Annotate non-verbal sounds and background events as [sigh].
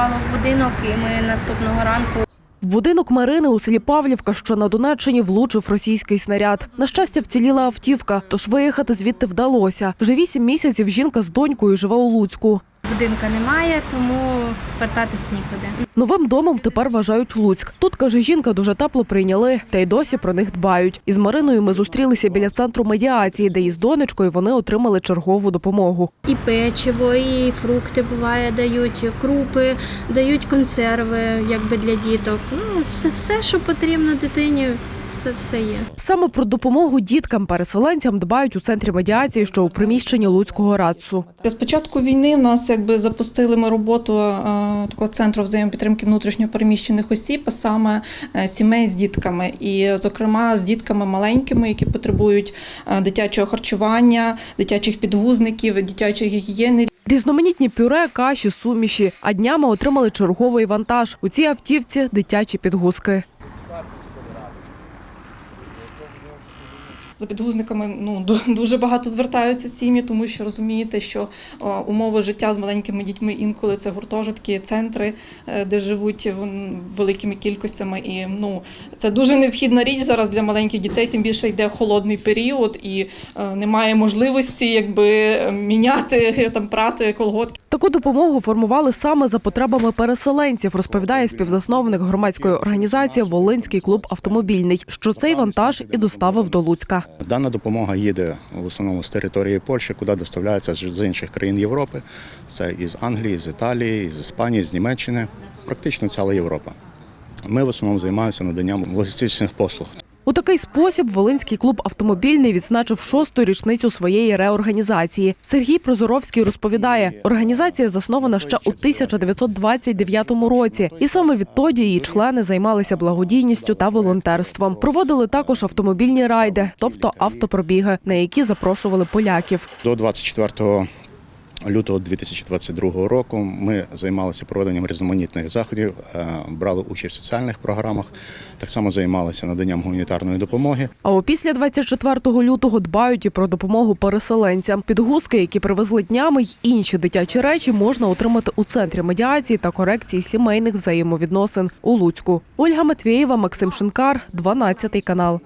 впало в будинок, і ми наступного ранку В будинок Марини у селі Павлівка, що на Донеччині, влучив російський снаряд. На щастя, вціліла автівка, тож виїхати звідти вдалося. Вже вісім місяців жінка з донькою живе у Луцьку. Будинка немає, тому вертатись нікуди. Новим домом тепер вважають Луцьк. Тут, каже жінка, дуже тепло прийняли, та й досі про них дбають. Із Мариною ми зустрілися біля центру медіації, де із донечкою вони отримали чергову допомогу. І печиво, і фрукти буває, дають і крупи, дають консерви, якби для діток. Ну, все, все, що потрібно дитині, все, все є. Саме про допомогу діткам-переселенцям дбають у центрі медіації, що у приміщенні Луцького РАЦУ. З початку війни в нас якби запустили ми роботу е, такого центру взаємопідтримки внутрішньопереміщених осіб, а саме е, сімей з дітками, і, зокрема, з дітками маленькими, які потребують е, дитячого харчування, дитячих підгузників, дитячої гігієни. Різноманітні пюре, каші, суміші. А днями отримали черговий вантаж. У цій автівці дитячі підгузки. За підгузниками ну [laughs] дуже багато звертаються сім'ї, тому що розумієте, що умови життя з маленькими дітьми інколи це гуртожитки, центри, е, де живуть великими кількостями. І ну це дуже необхідна річ зараз для маленьких дітей. Тим більше йде холодний період, і е, немає можливості якби е, міняти там прати колготки. Таку допомогу формували саме за потребами переселенців, розповідає співзасновник громадської організації Волинський клуб автомобільний, що цей вантаж і доставив до Луцька. Дана допомога їде в основному з території Польщі, куди доставляється з інших країн Європи. Це із Англії, з Італії, з Іспанії, з Німеччини, практично ціла Європа. Ми в основному займаємося наданням логістичних послуг. У такий спосіб Волинський клуб автомобільний відзначив шосту річницю своєї реорганізації. Сергій Прозоровський розповідає, організація заснована ще у 1929 році, і саме відтоді її члени займалися благодійністю та волонтерством. Проводили також автомобільні райди, тобто автопробіги, на які запрошували поляків. До 24 лютого 2022 року ми займалися проведенням різноманітних заходів, е, брали участь в соціальних програмах, так само займалися наданням гуманітарної допомоги. А опісля 24 лютого дбають і про допомогу переселенцям. Підгузки, які привезли днями, й інші дитячі речі можна отримати у центрі медіації та корекції сімейних взаємовідносин у Луцьку. Ольга Матвєєва, Максим Шинкар, 12 канал.